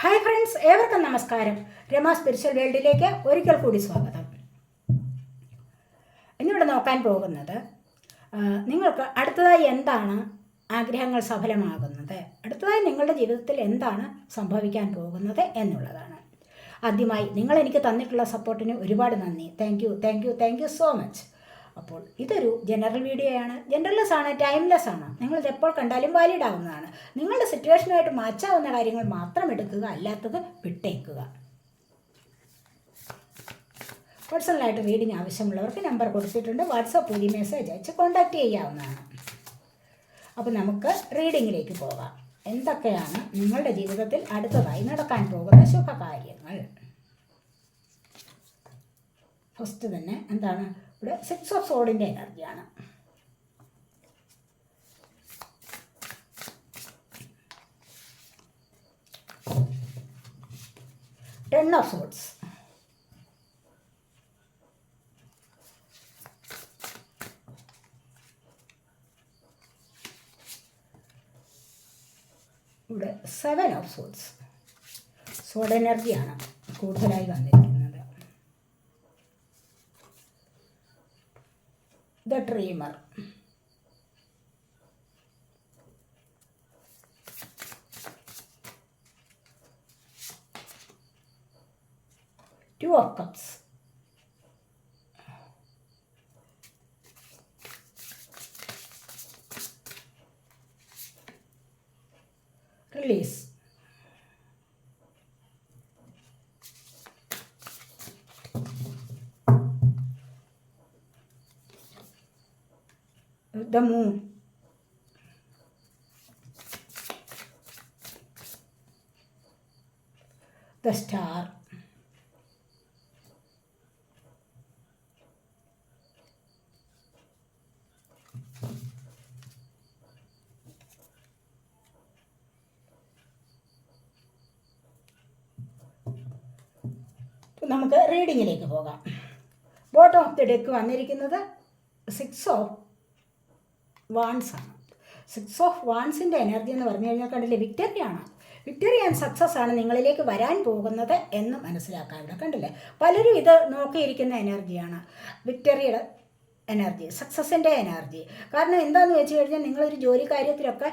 Hi friends ഏവർക്കും നമസ്കാരം. Rama spiritual വേൾഡിലേക്ക് ഒരിക്കൽ കൂടി സ്വാഗതം. ഇന്നിവിടെ നോക്കാൻ പോകുന്നത് നിങ്ങൾക്ക് അടുത്തതായി എന്താണ് ആഗ്രഹങ്ങൾ സഫലമാകുന്നത്? അടുത്തതായി നിങ്ങളുടെ ജീവിതത്തിൽ എന്താണ് സംഭവിക്കാൻ പോകുന്നത് എന്നുള്ളതാണ്. ആദ്യമായി നിങ്ങൾ എനിക്ക് തന്നിട്ടുള്ള സപ്പോർട്ടിന് ഒരുപാട് നന്ദി. Thank you thank you thank you so much അപ്പോൾ ഇതൊരു ജനറൽ വീഡിയോ ആണ്. ജനറൽലെസ് ആണ് ടൈംലെസ് ആണ്. നിങ്ങളിത് എപ്പോൾ കണ്ടാലും വാലിഡ് ആവുന്നതാണ്. നിങ്ങളുടെ സിറ്റുവേഷനുമായിട്ട് മാച്ചാവുന്ന കാര്യങ്ങൾ മാത്രം എടുക്കുക അല്ലാത്തത് വിട്ടേക്കുക. പേഴ്സണലായിട്ട് റീഡിങ് ആവശ്യമുള്ളവർക്ക് നമ്പർ കൊടുത്തിട്ടുണ്ട്. വാട്സപ്പ് വഴി മെസ്സേജ് അയച്ച് കോൺടാക്റ്റ് ചെയ്യാവുന്നതാണ്. അപ്പോൾ നമുക്ക് റീഡിങ്ങിലേക്ക് പോകാം. എന്തൊക്കെയാണ് നിങ്ങളുടെ ജീവിതത്തിൽ അടുത്തതായി നടക്കാൻ പോകുന്ന ശുഭകാര്യങ്ങൾ? ഫസ്റ്റ് തന്നെ എന്താണ്? ഇവിടെ സിക്സ് ഓഫ് സോഡിന്റെ എനർജിയാണ് ടെൻ ഓഫ് സോഡ്സ് ഇവിടെ സെവൻ ഓഫ് സോഡ്സ് സോഡ് എനർജിയാണ് കൂടുതലായി വന്നിരിക്കുന്നത്. The dreamer two of cups release the moon. The star. നമുക്ക് റീഡിങ്ങിലേക്ക് പോകാം. ബോട്ടം ഓഫ് ദി ഡെക്ക് വന്നിരിക്കുന്നത് സിക്സ് ഓഫ് വാൺസ് ആണ്. സിക്സ് ഓഫ് വാൺസിന്റെ എനർജി എന്ന് പറഞ്ഞു കഴിഞ്ഞാൽ കണ്ടില്ലേ വിക്ടറിയാണ് വിക്ടറി ആൻഡ് സക്സസ് ആണ് നിങ്ങളിലേക്ക് വരാൻ പോകുന്നത് എന്ന് മനസ്സിലാക്കാൻ ഇവിടെ കണ്ടില്ലേ? പലരും ഇത് നോക്കിയിരിക്കുന്ന എനർജിയാണ് വിക്ടറിയുടെ എനർജി സക്സസിന്റെ എനർജി കാരണം എന്താണെന്ന് വെച്ച് കഴിഞ്ഞാൽ നിങ്ങളൊരു ജോലി കാര്യത്തിലൊക്കെ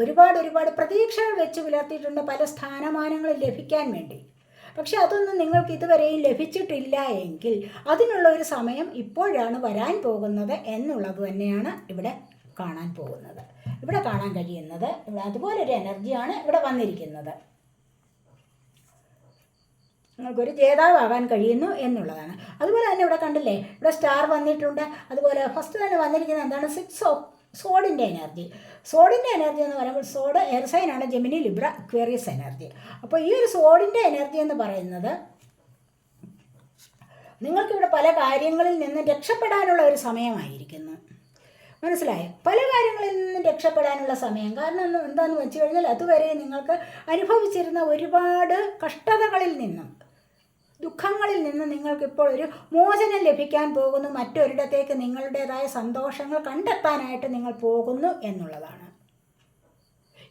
ഒരുപാട് ഒരുപാട് പ്രതീക്ഷകൾ വെച്ച് പുലർത്തിയിട്ടുണ്ട് പല സ്ഥാനമാനങ്ങൾ ലഭിക്കാൻ വേണ്ടി. പക്ഷെ അതൊന്നും നിങ്ങൾക്ക് ഇതുവരെയും ലഭിച്ചിട്ടില്ല എങ്കിൽ അതിനുള്ള ഒരു സമയം ഇപ്പോഴാണ് വരാൻ പോകുന്നത് എന്നുള്ളത് തന്നെയാണ് ഇവിടെ കാണാൻ പോകുന്നത്. ഇവിടെ കാണാൻ കഴിയുന്നത് ഇവിടെ അതുപോലൊരു എനർജിയാണ് ഇവിടെ വന്നിരിക്കുന്നത്. നിങ്ങൾക്കൊരു ജേതാവാകാൻ കഴിയുന്നു എന്നുള്ളതാണ്. അതുപോലെ തന്നെ ഇവിടെ കണ്ടില്ലേ ഇവിടെ സ്റ്റാർ വന്നിട്ടുണ്ട്. അതുപോലെ ഫസ്റ്റ് തന്നെ വന്നിരിക്കുന്നത് എന്താണ്? സിക്സ് ഓഫ് സോഡിന്റെ എനർജി. സോഡിന്റെ എനർജി എന്ന് പറയുമ്പോൾ സോഡ് എയർ സൈനാണ് ജെമിനി ലിബ്ര ക്വേറിയസ് എനർജി. അപ്പോൾ ഈ ഒരു സോഡിന്റെ എനർജി എന്ന് പറയുന്നത് നിങ്ങൾക്കിവിടെ പല കാര്യങ്ങളിൽ നിന്ന് രക്ഷപ്പെടാനുള്ള ഒരു സമയമായിരിക്കുന്നു. മനസ്സിലായോ? പല കാര്യങ്ങളിൽ നിന്നും രക്ഷപ്പെടാനുള്ള സമയം. കാരണം എന്താണെന്ന് വെച്ച് കഴിഞ്ഞാൽ അതുവരെ നിങ്ങൾക്ക് അനുഭവിച്ചിരുന്ന ഒരുപാട് കഷ്ടതകളിൽ നിന്നും ദുഃഖങ്ങളിൽ നിന്ന് നിങ്ങൾക്കിപ്പോൾ ഒരു മോചനം ലഭിക്കാൻ പോകുന്നു. മറ്റൊരിടത്തേക്ക് നിങ്ങളുടേതായ സന്തോഷങ്ങൾ കണ്ടെത്താനായിട്ട് നിങ്ങൾ പോകുന്നു എന്നുള്ളതാണ്.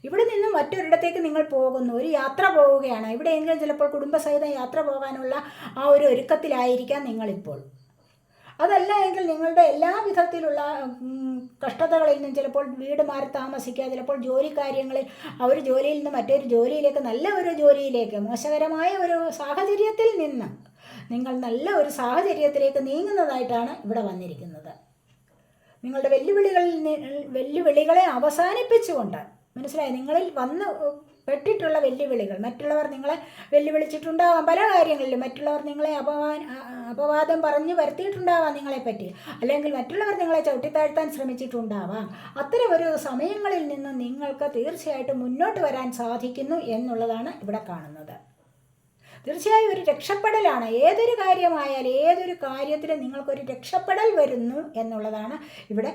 ഇവിടെ നിന്ന് മറ്റൊരിടത്തേക്ക് നിങ്ങൾ പോകുന്നു. ഒരു യാത്ര പോവുകയാണ്. ഇവിടെയെങ്കിലും ചിലപ്പോൾ കുടുംബസഹിതം യാത്ര പോകാനുള്ള ആ ഒരു ഒരുക്കത്തിലായിരിക്കാം നിങ്ങളിപ്പോൾ. അതല്ല എങ്കിൽ നിങ്ങളുടെ എല്ലാ വിധത്തിലുള്ള കഷ്ടതകളിൽ നിന്നും ചിലപ്പോൾ വീട് മാറി താമസിക്കുക ചിലപ്പോൾ ജോലി കാര്യങ്ങളിൽ ഒരു ജോലിയിൽ നിന്ന് മറ്റൊരു ജോലിയിലേക്ക് നല്ല ഒരു ജോലിയിലേക്ക് മോശകരമായ ഒരു സാഹചര്യത്തിൽ നിന്ന് നിങ്ങൾ നല്ല ഒരു സാഹചര്യത്തിലേക്ക് നീങ്ങുന്നതായിട്ടാണ് ഇവിടെ വന്നിരിക്കുന്നത്. നിങ്ങളുടെ വെല്ലുവിളികളിൽ വെല്ലുവിളികളെ അവസാനിപ്പിച്ചുകൊണ്ട് മനസ്സിലായി? നിങ്ങളിൽ വന്ന് പെട്ടിട്ടുള്ള വെല്ലുവിളികൾ. മറ്റുള്ളവർ നിങ്ങളെ വെല്ലുവിളിച്ചിട്ടുണ്ടാവാം. പല കാര്യങ്ങളിലും മറ്റുള്ളവർ നിങ്ങളെ അപവാ അപവാദം പറഞ്ഞു വരുത്തിയിട്ടുണ്ടാവാം നിങ്ങളെപ്പറ്റി. അല്ലെങ്കിൽ മറ്റുള്ളവർ നിങ്ങളെ ചവിട്ടിത്താഴ്ത്താൻ ശ്രമിച്ചിട്ടുണ്ടാവാം. അത്തരം ഒരു സമയങ്ങളിൽ നിന്ന് നിങ്ങൾക്ക് തീർച്ചയായിട്ടും മുന്നോട്ട് വരാൻ സാധിക്കുന്നു എന്നുള്ളതാണ് ഇവിടെ കാണുന്നത്. തീർച്ചയായും ഒരു രക്ഷപ്പെടലാണ്. ഏതൊരു കാര്യമായാലും ഏതൊരു കാര്യത്തിലും നിങ്ങൾക്കൊരു രക്ഷപ്പെടൽ വരുന്നു എന്നുള്ളതാണ് ഇവിടെ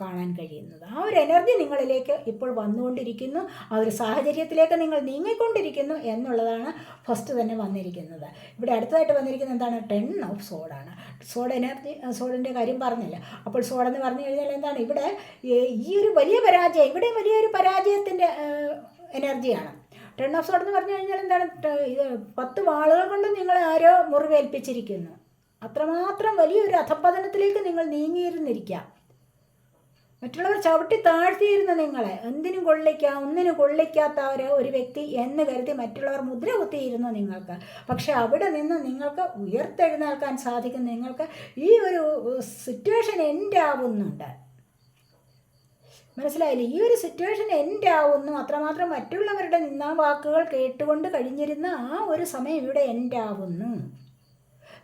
കാണാൻ കഴിയുന്നത്. ആ ഒരു എനർജി നിങ്ങളിലേക്ക് ഇപ്പോൾ വന്നുകൊണ്ടിരിക്കുന്നു. ആ ഒരു സാഹചര്യത്തിലേക്ക് നിങ്ങൾ നീങ്ങിക്കൊണ്ടിരിക്കുന്നു എന്നുള്ളതാണ് ഫസ്റ്റ് തന്നെ വന്നിരിക്കുന്നത്. ഇവിടെ അടുത്തതായിട്ട് വന്നിരിക്കുന്നത് എന്താണ്? ടെൻ ഓഫ് സോഡാണ് സോഡ് എനർജി സോഡിന്റെ കാര്യം പറഞ്ഞില്ല. അപ്പോൾ സോഡെന്ന് പറഞ്ഞു കഴിഞ്ഞാൽ എന്താണ്? ഇവിടെ ഈ ഒരു വലിയ പരാജയം ഇവിടെ വലിയൊരു പരാജയത്തിന്റെ എനർജിയാണ് ടെൺ ഓഫ് സോഡ് എന്ന് പറഞ്ഞു കഴിഞ്ഞാൽ എന്താണ്? ഇത് പത്ത് വാളുകൾ കൊണ്ട് നിങ്ങളെ ആരോ മുറിവേൽപ്പിച്ചിരിക്കുന്നു. അത്രമാത്രം വലിയൊരു അധപ്പതനത്തിലേക്ക് നിങ്ങൾ നീങ്ങിയിരുന്നിരിക്കാം മറ്റുള്ളവർ ചവിട്ടി താഴ്ത്തിയിരുന്ന നിങ്ങളെ. എന്തിനും കൊള്ളിക്ക ഒന്നിനും കൊള്ളിക്കാത്ത ഒരു വ്യക്തി എന്ന് കരുതി മറ്റുള്ളവർ മുദ്ര കുത്തിയിരുന്നു നിങ്ങൾക്ക്. പക്ഷെ അവിടെ നിന്ന് നിങ്ങൾക്ക് ഉയർത്തെഴുന്നേൽക്കാൻ സാധിക്കും നിങ്ങൾക്ക് ഈ ഒരു സിറ്റുവേഷൻ എൻഡ് ആവുന്നുണ്ട്. മനസ്സിലായില്ലേ? ഈ ഒരു സിറ്റുവേഷൻ എൻഡ് ആവുന്നു. അത്രമാത്രം മറ്റുള്ളവരുടെ നിന്നാ വാക്കുകൾ കേട്ടുകൊണ്ട് കഴിഞ്ഞിരുന്ന ആ ഒരു സമയം ഇവിടെ എൻഡ് ആവുന്നു.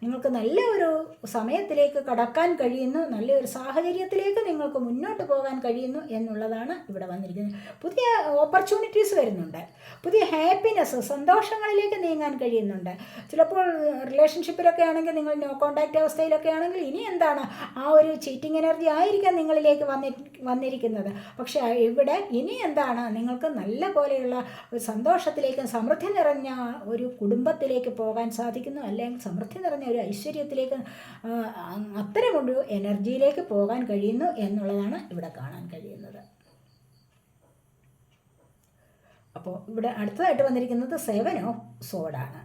നിങ്ങൾക്ക് നല്ല ഒരു സമയത്തിലേക്ക് കടക്കാൻ കഴിയുന്നു നല്ലൊരു സാഹചര്യത്തിലേക്ക് നിങ്ങൾക്ക് മുന്നോട്ട് പോകാൻ കഴിയുന്നു എന്നുള്ളതാണ് ഇവിടെ വന്നിരിക്കുന്നത്. പുതിയ ഓപ്പർച്യൂണിറ്റീസ് വരുന്നുണ്ട്. പുതിയ ഹാപ്പിനെസ് സന്തോഷങ്ങളിലേക്ക് നീങ്ങാൻ കഴിയുന്നുണ്ട്. ചിലപ്പോൾ റിലേഷൻഷിപ്പിലൊക്കെ ആണെങ്കിൽ നിങ്ങൾ നോ കോൺടാക്റ്റ് അവസ്ഥയിലൊക്കെ ആണെങ്കിൽ ഇനി എന്താണ്? ആ ഒരു ചീറ്റിംഗ് എനർജി ആയിരിക്കാം നിങ്ങളിലേക്ക് വന്നി വന്നിരിക്കുന്നത്. പക്ഷെ ഇവിടെ ഇനി എന്താണ്? നിങ്ങൾക്ക് നല്ല പോലെയുള്ള ഒരു സന്തോഷത്തിലേക്ക് സമൃദ്ധി നിറഞ്ഞ ഒരു കുടുംബത്തിലേക്ക് പോകാൻ സാധിക്കുന്നു. അല്ലെങ്കിൽ സമൃദ്ധി നിറഞ്ഞ ഒരു ഐശ്വര്യത്തിലേക്ക് അത്തരമൊരു എനർജിയിലേക്ക് പോകാൻ കഴിയുന്നു എന്നുള്ളതാണ് ഇവിടെ കാണാൻ കഴിയുന്നത്. അപ്പോൾ ഇവിടെ അടുത്തതായിട്ട് വന്നിരിക്കുന്നത് സെവൻ ഓഫ് സോഡാണ്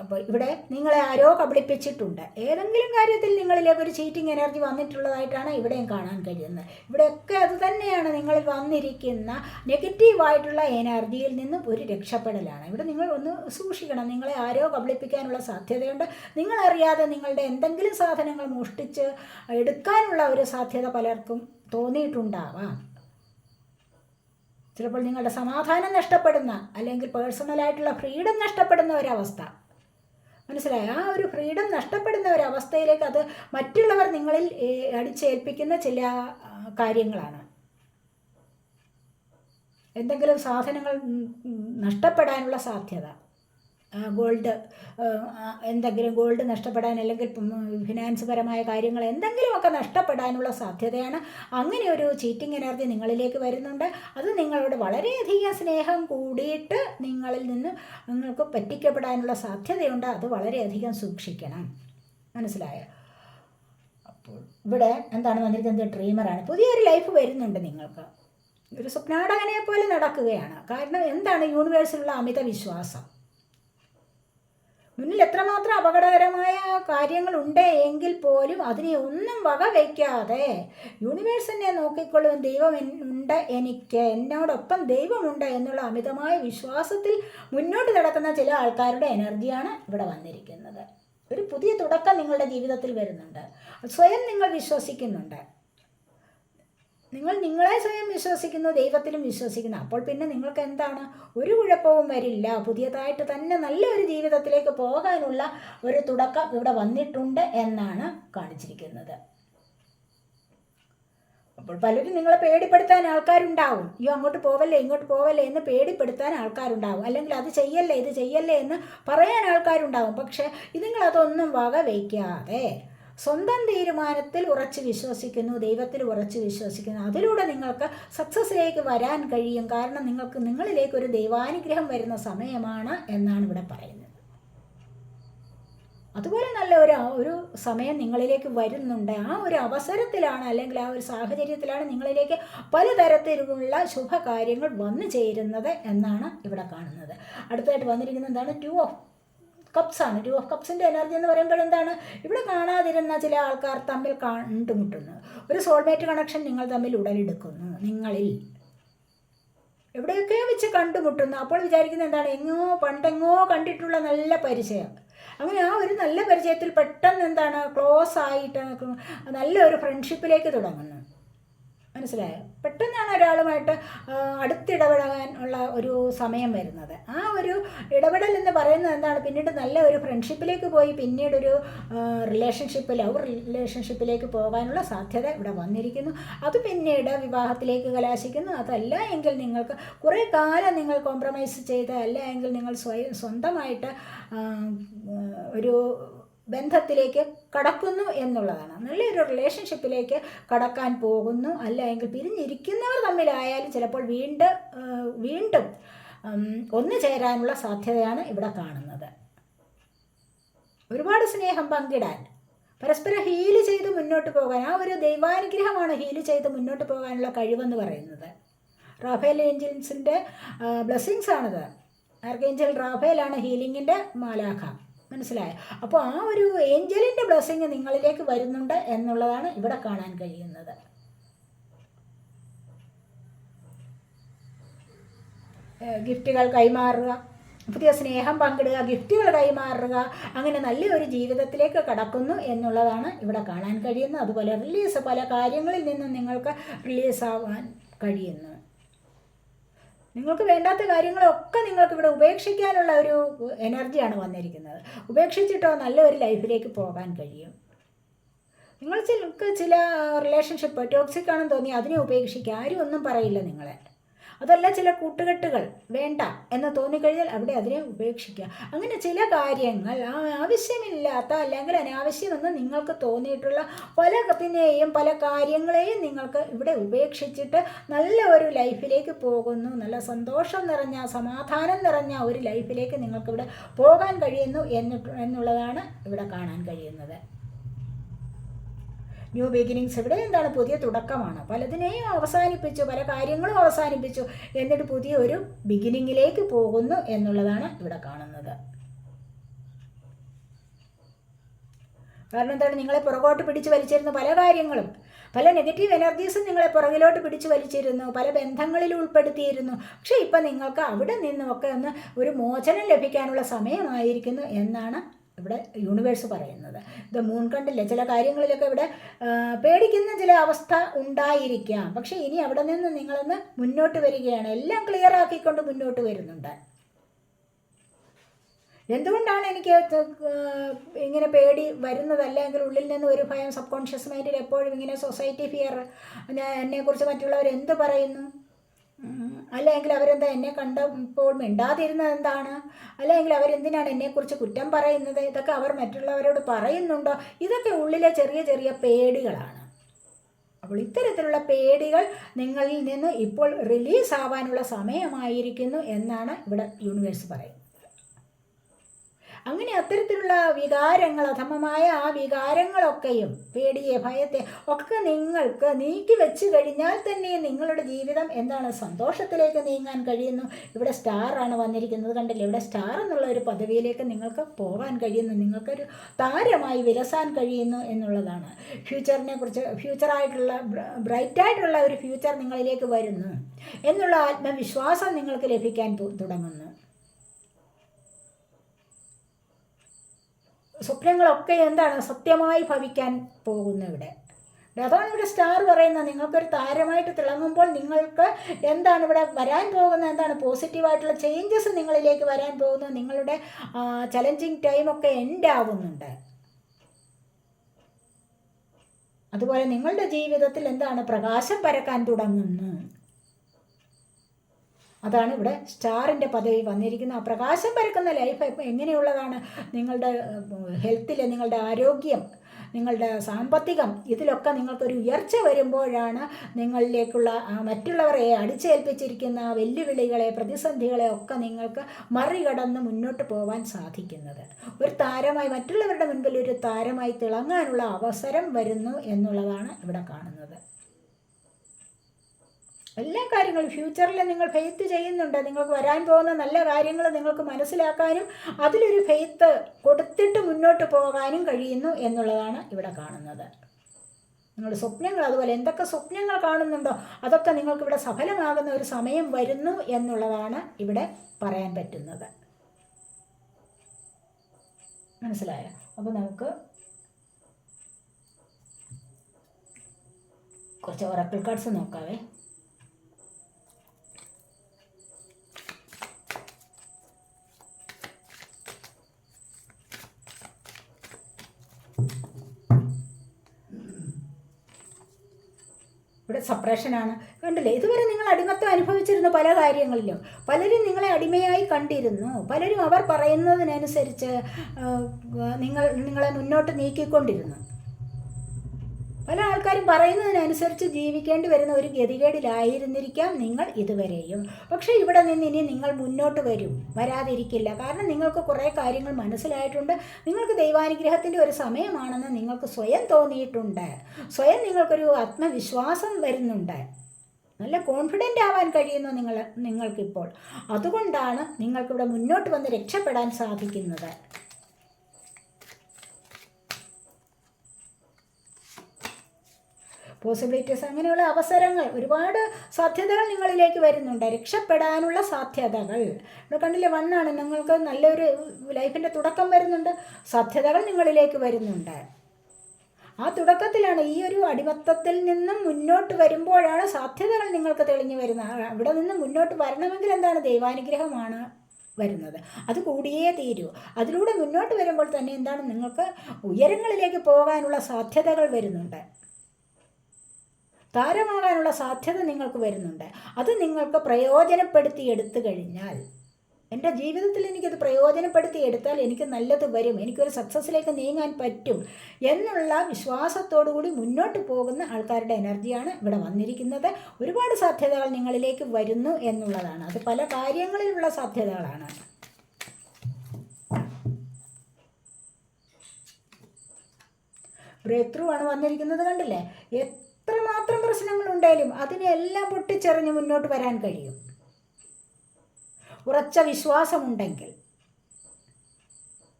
അപ്പോൾ ഇവിടെ നിങ്ങളെ ആരോ കബളിപ്പിച്ചിട്ടുണ്ട്. ഏതെങ്കിലും കാര്യത്തിൽ നിങ്ങളിലേക്ക് ഒരു ചീറ്റിംഗ് എനർജി വന്നിട്ടുള്ളതായിട്ടാണ് ഇവിടെയും കാണാൻ കഴിയുന്നത്. ഇവിടെയൊക്കെ അത് തന്നെയാണ് നിങ്ങളിൽ വന്നിരിക്കുന്ന നെഗറ്റീവായിട്ടുള്ള എനർജിയിൽ നിന്നും ഒരു രക്ഷപ്പെടലാണ്. ഇവിടെ നിങ്ങൾ ഒന്ന് സൂക്ഷിക്കണം. നിങ്ങളെ ആരോ കബളിപ്പിക്കാനുള്ള സാധ്യതയുണ്ട്. നിങ്ങളറിയാതെ നിങ്ങളുടെ എന്തെങ്കിലും സാധനങ്ങൾ മോഷ്ടിച്ച് എടുക്കാനുള്ള ഒരു സാധ്യത പലർക്കും തോന്നിയിട്ടുണ്ടാവാം. ചിലപ്പോൾ നിങ്ങളുടെ സമാധാനം നഷ്ടപ്പെടുന്ന അല്ലെങ്കിൽ പേഴ്സണലായിട്ടുള്ള ഫ്രീഡം നഷ്ടപ്പെടുന്ന ഒരവസ്ഥ. മനസ്സിലായി? ആ ഒരു ഫ്രീഡം നഷ്ടപ്പെടുന്ന ഒരവസ്ഥയിലേക്ക് അത് മറ്റുള്ളവർ നിങ്ങളിൽ അടിച്ചേൽപ്പിക്കുന്ന ചില കാര്യങ്ങളാണ്. എന്തെങ്കിലും സാധനങ്ങൾ നഷ്ടപ്പെടാനുള്ള സാധ്യത. ഗോൾഡ് എന്തെങ്കിലും ഗോൾഡ് നഷ്ടപ്പെടാൻ അല്ലെങ്കിൽ ഫിനാൻസ് പരമായ കാര്യങ്ങൾ എന്തെങ്കിലുമൊക്കെ നഷ്ടപ്പെടാനുള്ള സാധ്യതയാണ്. അങ്ങനെ ഒരു ചീറ്റിംഗ് എനർജി നിങ്ങളിലേക്ക് വരുന്നുണ്ട്. അത് നിങ്ങളോട് വളരെയധികം സ്നേഹം കൂടിയിട്ട് നിങ്ങളിൽ നിന്ന് നിങ്ങൾക്ക് പറ്റിക്കപ്പെടാനുള്ള സാധ്യതയുണ്ട്. അത് വളരെയധികം സൂക്ഷിക്കണം. മനസ്സിലായോ? അപ്പോൾ ഇവിടെ എന്താണ് വന്നിരിക്കുന്നത്? ഡ്രീമറാണ് പുതിയൊരു ലൈഫ് വരുന്നുണ്ട് നിങ്ങൾക്ക്. ഒരു സ്വപ്നാടകനെ പോലെ നടക്കുകയാണ്. കാരണം എന്താണ്? യൂണിവേഴ്സിലുള്ള അമിത വിശ്വാസം. മുന്നിൽ എത്രമാത്രം അപകടകരമായ കാര്യങ്ങളുണ്ട് എങ്കിൽ പോലും അതിനെ ഒന്നും വക വയ്ക്കാതെ യൂണിവേഴ്സ് എന്നെ നോക്കിക്കൊള്ളും ദൈവം ഉണ്ട് എനിക്ക് എന്നോടൊപ്പം ദൈവമുണ്ട് എന്നുള്ള അമിതമായ വിശ്വാസത്തിൽ മുന്നോട്ട് നടക്കുന്ന ചില ആൾക്കാരുടെ എനർജിയാണ് ഇവിടെ വന്നിരിക്കുന്നത്. ഒരു പുതിയ തുടക്കം നിങ്ങളുടെ ജീവിതത്തിൽ വരുന്നുണ്ട്. സ്വയം നിങ്ങൾ വിശ്വസിക്കുന്നുണ്ട്. നിങ്ങൾ നിങ്ങളെ സ്വയം വിശ്വസിക്കുന്നു ദൈവത്തിലും വിശ്വസിക്കുന്നു. അപ്പോൾ പിന്നെ നിങ്ങൾക്ക് എന്താണ്? ഒരു കുഴപ്പവും വരില്ല. പുതിയതായിട്ട് തന്നെ നല്ലൊരു ജീവിതത്തിലേക്ക് പോകാനുള്ള ഒരു തുടക്കം ഇവിടെ വന്നിട്ടുണ്ട് എന്നാണ് കാണിച്ചിരിക്കുന്നത്. അപ്പോൾ പലരും നിങ്ങളെ പേടിപ്പെടുത്താൻ ആൾക്കാരുണ്ടാവും. അയ്യോ അങ്ങോട്ട് പോവല്ലേ ഇങ്ങോട്ട് പോവല്ലേ എന്ന് പേടിപ്പെടുത്താൻ ആൾക്കാരുണ്ടാവും. അല്ലെങ്കിൽ അത് ചെയ്യല്ലേ ഇത് ചെയ്യല്ലേ എന്ന് പറയാൻ ആൾക്കാരുണ്ടാവും. പക്ഷേ ഇത് നിങ്ങളതൊന്നും വക വയ്ക്കാതെ സ്വന്തം തീരുമാനത്തിൽ ഉറച്ച് വിശ്വസിക്കുന്നു ദൈവത്തിൽ ഉറച്ച് വിശ്വസിക്കുന്നു. അതിലൂടെ നിങ്ങൾക്ക് സക്സസ്സിലേക്ക് വരാൻ കഴിയും. കാരണം നിങ്ങൾക്ക് നിങ്ങളിലേക്ക് ഒരു ദൈവാനുഗ്രഹം വരുന്ന സമയമാണ് എന്നാണ് ഇവിടെ പറയുന്നത്. അതുപോലെ നല്ല ഒരു ഒരു സമയം നിങ്ങളിലേക്ക് വരുന്നുണ്ട്. ആ ഒരു അവസരത്തിലാണ് അല്ലെങ്കിൽ ആ ഒരു സാഹചര്യത്തിലാണ് നിങ്ങളിലേക്ക് പലതരത്തിലുള്ള ശുഭകാര്യങ്ങൾ വന്നു ചേരുന്നത് എന്നാണ് ഇവിടെ കാണുന്നത്. അടുത്തായിട്ട് വന്നിരിക്കുന്നത് എന്താണ്? ടു ഓഫ് കപ്സ് ആണ്. ടു ഓഫ് കപ്സിന്റെ എനർജി എന്ന് പറയുമ്പോൾ എന്താണ്? ഇവിടെ കാണാതിരുന്ന ചില ആൾക്കാർ തമ്മിൽ കണ്ടുമുട്ടുന്നു. ഒരു സോൾമേറ്റ് കണക്ഷൻ നിങ്ങൾ തമ്മിൽ ഉടലെടുക്കുന്നു. നിങ്ങളിൽ. എവിടെയൊക്കെ വെച്ച് കണ്ടുമുട്ടുന്നു. അപ്പോൾ വിചാരിക്കുന്നത് എന്താണ്? എങ്ങോ പണ്ടെങ്ങോ കണ്ടിട്ടുള്ള നല്ല പരിചയം. അങ്ങനെ ആ ഒരു നല്ല പരിചയത്തിൽ പെട്ടെന്ന് എന്താണ്? ക്ലോസ് ആയിട്ട് നല്ലൊരു ഫ്രണ്ട്ഷിപ്പിലേക്ക് തുടങ്ങുന്നു. മനസ്സിലായോ? പെട്ടെന്നാണ് ഒരാളുമായിട്ട് അടുത്തിടപെടാൻ ഉള്ള ഒരു സമയം വരുന്നത്. ആ ഒരു ഇടപെടൽ എന്ന് പറയുന്നത് എന്താണ്? പിന്നീട് നല്ല ഒരു ഫ്രണ്ട്ഷിപ്പിലേക്ക് പോയി പിന്നീട് ഒരു റിലേഷൻഷിപ്പ് ലവ് റിലേഷൻഷിപ്പിലേക്ക് പോകാനുള്ള സാധ്യത ഇവിടെ വന്നിരിക്കുന്നു. അത് പിന്നീട് വിവാഹത്തിലേക്ക് കലാശിക്കുന്നു. അതല്ല എങ്കിൽ നിങ്ങൾക്ക് കുറേ കാലം നിങ്ങൾ കോംപ്രമൈസ് ചെയ്ത് അല്ല എങ്കിൽ നിങ്ങൾ സ്വയം സ്വന്തമായിട്ട് ഒരു ബന്ധത്തിലേക്ക് കടക്കുന്നു എന്നുള്ളതാണ്. നല്ലൊരു റിലേഷൻഷിപ്പിലേക്ക് കടക്കാൻ പോകുന്നു. അല്ല എങ്കിൽ പിരിഞ്ഞിരിക്കുന്നവർ തമ്മിലായാലും ചിലപ്പോൾ വീണ്ടും വീണ്ടും ഒന്നു ചേരാനുള്ള സാധ്യതയാണ് ഇവിടെ കാണുന്നത്. ഒരുപാട് സ്നേഹം പങ്കിടാൻ. പരസ്പരം ഹീൽ ചെയ്ത് മുന്നോട്ട് പോകാൻ. ആ ഒരു ദൈവാനുഗ്രഹമാണ് ഹീൽ ചെയ്ത് മുന്നോട്ട് പോകാനുള്ള കഴിവെന്ന് പറയുന്നത്. റാഫേൽ ഏഞ്ചൽസിന്റെ ബ്ലെസ്സിങ്സ് ആണിത്. ആർക്കേഞ്ചൽ റാഫേലാണ് ഹീലിങ്ങിന്റെ മാലാഖ. മനസ്സിലായോ? അപ്പോൾ ആ ഒരു ഏഞ്ചലിന്റെ ബ്ലെസ്സിങ് നിങ്ങളിലേക്ക് വരുന്നുണ്ട് എന്നുള്ളതാണ് ഇവിടെ കാണാൻ കഴിയുന്നത്. ഗിഫ്റ്റുകൾ കൈമാറുക പുതിയ സ്നേഹം പങ്കിടുക ഗിഫ്റ്റുകൾ കൈമാറുക അങ്ങനെ നല്ലൊരു ജീവിതത്തിലേക്ക് കടക്കുന്നു എന്നുള്ളതാണ് ഇവിടെ കാണാൻ കഴിയുന്നത്. അതുപോലെ റിലീസ് പല കാര്യങ്ങളിൽ നിന്നും നിങ്ങൾക്ക് റിലീസ് ആവാൻ കഴിയുന്നു നിങ്ങൾക്ക് വേണ്ടാത്ത കാര്യങ്ങളൊക്കെ നിങ്ങൾക്ക് ഇവിടെ ഉപേക്ഷിക്കാനുള്ള ഒരു എനർജിയാണ് വന്നിരിക്കുന്നത്. ഉപേക്ഷിച്ചിട്ടോ നല്ലൊരു ലൈഫിലേക്ക് പോകാൻ കഴിയും. നിങ്ങൾ ചിലർക്ക് ചില റിലേഷൻഷിപ്പ് ടോക്സിക് ആണെന്ന് തോന്നി അതിനെ ഉപേക്ഷിക്കുക. ആരും ഒന്നും പറയില്ല നിങ്ങളെ. അതല്ല ചില കൂട്ടുകെട്ടുകൾ വേണ്ട എന്ന് തോന്നിക്കഴിഞ്ഞാൽ അവിടെ അതിനെ ഉപേക്ഷിക്കുക. അങ്ങനെ ചില കാര്യങ്ങൾ ആവശ്യമില്ലാത്ത അല്ലെങ്കിൽ അനാവശ്യമെന്ന് നിങ്ങൾക്ക് തോന്നിയിട്ടുള്ള പല കത്തിനെയും പല കാര്യങ്ങളെയും നിങ്ങൾക്ക് ഇവിടെ ഉപേക്ഷിച്ചിട്ട് നല്ല ഒരു ലൈഫിലേക്ക് പോകുന്നു. നല്ല സന്തോഷം നിറഞ്ഞ സമാധാനം നിറഞ്ഞ ഒരു ലൈഫിലേക്ക് നിങ്ങൾക്കിവിടെ പോകാൻ കഴിയുന്നു എന്ന് എന്നുള്ളതാണ് ഇവിടെ കാണാൻ കഴിയുന്നത്. ന്യൂ ബിഗിനിങ്സ് ഇവിടെ എന്താണ് പുതിയ തുടക്കമാണ്. പലതിനെയും അവസാനിപ്പിച്ചു പല കാര്യങ്ങളും അവസാനിപ്പിച്ചു എന്നിട്ട് പുതിയ ഒരു ബിഗിനിങ്ങിലേക്ക് പോകുന്നു എന്നുള്ളതാണ് ഇവിടെ കാണുന്നത്. കാരണം എന്താണ്? നിങ്ങളെ പുറകോട്ട് പിടിച്ചു വലിച്ചിരുന്ന പല കാര്യങ്ങളും. പല നെഗറ്റീവ് എനർജീസും നിങ്ങളെ പുറകിലോട്ട് പിടിച്ചു വലിച്ചിരുന്നു. പല ബന്ധങ്ങളിൽ ഉൾപ്പെടുത്തിയിരുന്നു. പക്ഷേ ഇപ്പം നിങ്ങൾക്ക് അവിടെ നിന്നുമൊക്കെ ഒന്ന് ഒരു മോചനം ലഭിക്കാനുള്ള സമയമായിരിക്കുന്നു എന്നാണ് ഇവിടെ യൂണിവേഴ്സ് പറയുന്നത്. ഇത് മൂൺ കണ്ടില്ല? ചില കാര്യങ്ങളിലൊക്കെ ഇവിടെ പേടിക്കുന്ന ചില അവസ്ഥ ഉണ്ടായിരിക്കാം. പക്ഷേ ഇനി അവിടെ നിന്ന് നിങ്ങളൊന്ന് മുന്നോട്ട് വരികയാണ്. എല്ലാം ക്ലിയർ ആക്കിക്കൊണ്ട് മുന്നോട്ട് വരുന്നുണ്ട്. എന്തുകൊണ്ടാണ് എനിക്ക് ഇങ്ങനെ പേടി വരുന്നത് അല്ലെങ്കിൽ ഉള്ളിൽ നിന്ന് ഒരു ഭയം സബ് കോൺഷ്യസ് മൈൻഡിൽ എപ്പോഴും ഇങ്ങനെ സൊസൈറ്റി ഫിയർ എന്നെക്കുറിച്ച് മറ്റുള്ളവർ എന്ത് പറയുന്നു? അല്ലെങ്കിൽ അവരെന്താ എന്നെ കണ്ടപ്പോൾ മിണ്ടാതിരുന്നത് എന്താണ്? അല്ലെങ്കിൽ അവരെന്തിനാണ് എന്നെക്കുറിച്ച് കുറ്റം പറയുന്നത്? ഇതൊക്കെ അവർ മറ്റുള്ളവരോട് പറയുന്നുണ്ടോ? ഇതൊക്കെ ഉള്ളിലെ ചെറിയ ചെറിയ പേടികളാണ്. അപ്പോൾ ഇത്തരത്തിലുള്ള പേടികൾ നിങ്ങളിൽ നിന്ന് ഇപ്പോൾ റിലീസ് ആവാനുള്ള സമയമായിരിക്കുന്നു എന്നാണ് ഇവിടെ യൂണിവേഴ്സ് പറയുന്നത്. അങ്ങനെ അത്തരത്തിലുള്ള വികാരങ്ങൾ അധമമായ ആ വികാരങ്ങളൊക്കെയും പേടിയെ ഭയത്തെ ഒക്കെ നിങ്ങൾക്ക് നീക്കി വെച്ച് കഴിഞ്ഞാൽ തന്നെ നിങ്ങളുടെ ജീവിതം എന്താണ്? സന്തോഷത്തിലേക്ക് നീങ്ങാൻ കഴിയുന്നു. ഇവിടെ സ്റ്റാറാണ് വന്നിരിക്കുന്നത് കണ്ടില്ലേ? ഇവിടെ സ്റ്റാർ എന്നുള്ള ഒരു പദവിയിലേക്ക് നിങ്ങൾക്ക് പോകാൻ കഴിയുന്നു. നിങ്ങൾക്കൊരു താരമായി വിലസാൻ കഴിയുന്നു എന്നുള്ളതാണ്. ഫ്യൂച്ചറിനെ കുറിച്ച് ഫ്യൂച്ചറായിട്ടുള്ള ബ്രൈറ്റായിട്ടുള്ള ഒരു ഫ്യൂച്ചർ നിങ്ങളിലേക്ക് വരുന്നു എന്നുള്ള ആത്മവിശ്വാസം നിങ്ങൾക്ക് ലഭിക്കാൻ തുടങ്ങുന്നു. സ്വപ്നങ്ങളൊക്കെ എന്താണ് സത്യമായി ഭവിക്കാൻ പോകുന്നു ഇവിടെ? അതാണ് ഇവിടെ സ്റ്റാർ പറയുന്നത്. നിങ്ങൾക്കൊരു താരമായിട്ട് തിളങ്ങുമ്പോൾ നിങ്ങൾക്ക് എന്താണ് ഇവിടെ വരാൻ പോകുന്നത്? എന്താണ് പോസിറ്റീവായിട്ടുള്ള ചേഞ്ചസ് നിങ്ങളിലേക്ക് വരാൻ പോകുന്നു നിങ്ങളുടെ ചലഞ്ചിങ് ടൈമൊക്കെ എൻഡ് ആവുന്നുണ്ട്. അതുപോലെ നിങ്ങളുടെ ജീവിതത്തിൽ എന്താണ് പ്രകാശം പരക്കാൻ തുടങ്ങുന്നു? അതാണ് ഇവിടെ സ്റ്റാറിന്റെ പദവി വന്നിരിക്കുന്ന ആ പ്രകാശം പരക്കുന്ന ലൈഫ് എങ്ങനെയുള്ളതാണ്? നിങ്ങളുടെ ഹെൽത്തിൽ നിങ്ങളുടെ ആരോഗ്യം നിങ്ങളുടെ സാമ്പത്തികം ഇതിലൊക്കെ നിങ്ങൾക്കൊരു ഉയർച്ച വരുമ്പോഴാണ് നിങ്ങളിലേക്കുള്ള മറ്റുള്ളവരെ അടിച്ചേൽപ്പിച്ചിരിക്കുന്ന വെല്ലുവിളികളെ പ്രതിസന്ധികളെ ഒക്കെ നിങ്ങൾക്ക് മറികടന്ന് മുന്നോട്ട് പോകാൻ സാധിക്കുന്നത്. ഒരു താരമായി മറ്റുള്ളവരുടെ മുൻപിൽ ഒരു താരമായി തിളങ്ങാനുള്ള അവസരം വരുന്നു എന്നുള്ളതാണ് ഇവിടെ കാണുന്നത്. എല്ലാ കാര്യങ്ങളും ഫ്യൂച്ചറിൽ നിങ്ങൾ ഫെയ്ത്ത് ചെയ്യുന്നുണ്ട്. നിങ്ങൾക്ക് വരാൻ പോകുന്ന നല്ല കാര്യങ്ങൾ നിങ്ങൾക്ക് മനസ്സിലാക്കാനും അതിലൊരു ഫെയ്ത്ത് കൊടുത്തിട്ട് മുന്നോട്ട് പോകാനും കഴിയുന്നു എന്നുള്ളതാണ് ഇവിടെ കാണുന്നത്. നിങ്ങളുടെ സ്വപ്നങ്ങൾ അതുപോലെ എന്തൊക്കെ സ്വപ്നങ്ങൾ കാണുന്നുണ്ടോ അതൊക്കെ നിങ്ങൾക്ക് ഇവിടെ സഫലമാകുന്ന ഒരു സമയം വരുന്നു എന്നുള്ളതാണ് ഇവിടെ പറയാൻ പറ്റുന്നത്. മനസ്സിലായോ? അപ്പോൾ നമുക്ക് കുറച്ച് ഒറക്കിൾ കാർഡ്സ് നോക്കാവേ. സപ്രഷനാണ്. കണ്ടില്ലേ? ഇതുവരെ നിങ്ങൾ അടിമത്തം അനുഭവിച്ചിരുന്ന പല കാര്യങ്ങളിലും. പലരും നിങ്ങളെ അടിമയായി കണ്ടിരുന്നു. പലരും അവർ പറയുന്നതിനനുസരിച്ച് നിങ്ങൾ നിങ്ങളെ മുന്നോട്ട് നീക്കിക്കൊണ്ടിരുന്നു. ആൾക്കാരും പറയുന്നതിനനുസരിച്ച് ജീവിക്കേണ്ടി വരുന്ന ഒരു ഗതികേടിലായിരുന്നിരിക്കാം നിങ്ങൾ ഇതുവരെയും. പക്ഷേ ഇവിടെ നിന്ന് ഇനി നിങ്ങൾ മുന്നോട്ട് വരും. വരാതിരിക്കില്ല. കാരണം നിങ്ങൾക്ക് കുറേ കാര്യങ്ങൾ മനസ്സിലായിട്ടുണ്ട്. നിങ്ങൾക്ക് ദൈവാനുഗ്രഹത്തിന്റെ ഒരു സമയമാണെന്ന് നിങ്ങൾക്ക് സ്വയം തോന്നിയിട്ടുണ്ട്. സ്വയം നിങ്ങൾക്കൊരു ആത്മവിശ്വാസം വരുന്നുണ്ട്. നല്ല കോൺഫിഡന്റ് ആവാൻ കഴിയുന്നു നിങ്ങൾ നിങ്ങൾക്കിപ്പോൾ. അതുകൊണ്ടാണ് നിങ്ങൾക്കിവിടെ മുന്നോട്ട് വന്ന് രക്ഷപ്പെടാൻ സാധിക്കുന്നത്. പോസിബിലിറ്റീസ് അങ്ങനെയുള്ള അവസരങ്ങൾ ഒരുപാട് സാധ്യതകൾ നിങ്ങളിലേക്ക് വരുന്നുണ്ട്. രക്ഷപ്പെടാനുള്ള സാധ്യതകൾ. ഇവിടെ കണ്ടില്ലേ വണ്ണാണ്. നിങ്ങൾക്ക് നല്ലൊരു ലൈഫിന്റെ തുടക്കം വരുന്നുണ്ട് സാധ്യതകൾ നിങ്ങളിലേക്ക് വരുന്നുണ്ട്. ആ തുടക്കത്തിലാണ് ഈ ഒരു അടിമത്തത്തിൽ നിന്നും മുന്നോട്ട് വരുമ്പോഴാണ് സാധ്യതകൾ നിങ്ങൾക്ക് തെളിഞ്ഞു വരുന്നത്. അവിടെ നിന്ന് മുന്നോട്ട് വരണമെങ്കിൽ എന്താണ്? ദൈവാനുഗ്രഹമാണ് വരുന്നത്. അത് കൂടിയേ തീരൂ. അതിലൂടെ മുന്നോട്ട് വരുമ്പോൾ തന്നെ എന്താണ്? നിങ്ങൾക്ക് ഉയരങ്ങളിലേക്ക് പോകാനുള്ള സാധ്യതകൾ വരുന്നുണ്ട്. താരമാകാനുള്ള സാധ്യത നിങ്ങൾക്ക് വരുന്നുണ്ട്. അത് നിങ്ങൾക്ക് പ്രയോജനപ്പെടുത്തി എടുത്തു കഴിഞ്ഞാൽ എന്റെ ജീവിതത്തിൽ എനിക്കത് പ്രയോജനപ്പെടുത്തി എടുത്താൽ എനിക്ക് നല്ലത് വരും. എനിക്കൊരു സക്സസ്സിലേക്ക് നീങ്ങാൻ പറ്റും എന്നുള്ള വിശ്വാസത്തോടു കൂടി മുന്നോട്ട് പോകുന്ന ആൾക്കാരുടെ എനർജിയാണ് ഇവിടെ വന്നിരിക്കുന്നത്. ഒരുപാട് സാധ്യതകൾ നിങ്ങളിലേക്ക് വരുന്നു എന്നുള്ളതാണ്. അത് പല കാര്യങ്ങളിലുള്ള സാധ്യതകളാണ്. ബ്രേക്ക് ത്രൂ ആണ് വന്നിരിക്കുന്നത് കണ്ടില്ലേ? എത്രമാത്രം പ്രശ്നങ്ങളുണ്ടായാലും അതിനെല്ലാം പൊട്ടിച്ചെറിഞ്ഞ് മുന്നോട്ട് വരാൻ കഴിയും. ഉറച്ച വിശ്വാസമുണ്ടെങ്കിൽ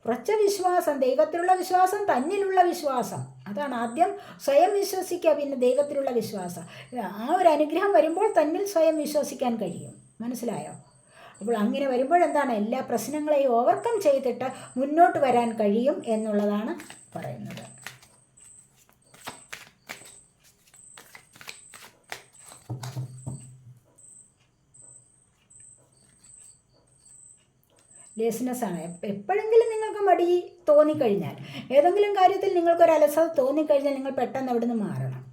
ഉറച്ച വിശ്വാസം ദൈവത്തിലുള്ള വിശ്വാസം തന്നിലുള്ള വിശ്വാസം അതാണ് ആദ്യം സ്വയം വിശ്വസിക്കുക പിന്നെ ദൈവത്തിലുള്ള വിശ്വാസം. ആ ഒരു അനുഗ്രഹം വരുമ്പോൾ തന്നിൽ സ്വയം വിശ്വസിക്കാൻ കഴിയും. മനസ്സിലായോ? അപ്പോൾ അങ്ങനെ വരുമ്പോൾ എന്താണ്? എല്ലാ പ്രശ്നങ്ങളെയും ഓവർകം ചെയ്തിട്ട് മുന്നോട്ട് വരാൻ കഴിയും എന്നുള്ളതാണ് പറയുന്നത്. ലേസിനെസ് ആണ്. എപ്പോഴെങ്കിലും നിങ്ങൾക്ക് മടി തോന്നിക്കഴിഞ്ഞാൽ ഏതെങ്കിലും കാര്യത്തിൽ നിങ്ങൾക്കൊരു അലസത തോന്നിക്കഴിഞ്ഞാൽ നിങ്ങൾ പെട്ടെന്ന് അവിടെ നിന്ന് മാറണം.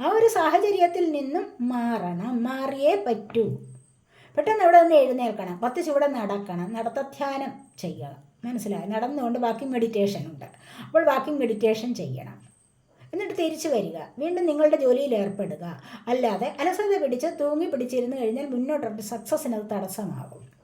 ആ ഒരു സാഹചര്യത്തിൽ നിന്നും മാറണം. മാറിയേ പറ്റൂ. പെട്ടെന്ന് അവിടെ നിന്ന് എഴുന്നേൽക്കണം. പത്ത് ചുവടെ നടക്കണം. നടത്തധ്യാനം ചെയ്യണം മനസ്സിലായി? നടന്നുകൊണ്ട് ബാക്കി മെഡിറ്റേഷൻ ഉണ്ട്. അപ്പോൾ വാക്കിംഗ് മെഡിറ്റേഷൻ ചെയ്യണം. എന്നിട്ട് തിരിച്ചു വരിക. വീണ്ടും നിങ്ങളുടെ ജോലിയിൽ ഏർപ്പെടുക. അല്ലാതെ അലസത പിടിച്ച് തൂങ്ങി പിടിച്ചിരുന്ന് കഴിഞ്ഞാൽ മുന്നോട്ടൊരു സക്സസ്സിന് അത് തടസ്സമാകും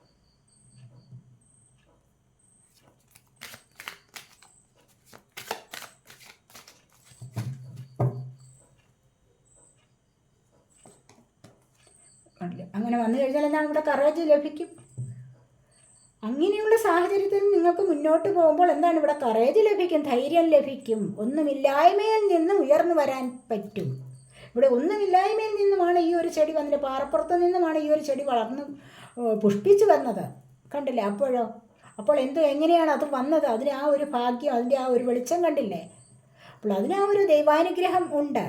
കണ്ടില്ലേ? അങ്ങനെ വന്നു കഴിഞ്ഞാൽ എന്നാൽ നമ്മുടെ കറേജ് ലഭിക്കും? അങ്ങനെയുള്ള സാഹചര്യത്തിൽ നിങ്ങൾക്ക് മുന്നോട്ട് പോകുമ്പോൾ എന്താണ് ഇവിടെ കറേജ് ലഭിക്കും? ധൈര്യം ലഭിക്കും. ഒന്നുമില്ലായ്മയിൽ നിന്ന് ഉയർന്നു വരാൻ പറ്റും. ഇവിടെ ഒന്നുമില്ലായ്മയിൽ നിന്നുമാണ് ഈ ഒരു ചെടി വന്നത്. പാറപ്പുറത്ത് നിന്നുമാണ് ഈ ഒരു ചെടി വളർന്ന് പുഷ്പിച്ചു വന്നത്. കണ്ടില്ലേ? അപ്പോഴോ? അപ്പോൾ എന്ത് എങ്ങനെയാണ് അത് വന്നത്? അതിന് ആ ഒരു ഭാഗ്യം അതിന്റെ ആ ഒരു വെളിച്ചം കണ്ടില്ലേ? അപ്പോൾ അതിന് ആ ഒരു ദൈവാനുഗ്രഹം ഉണ്ട്.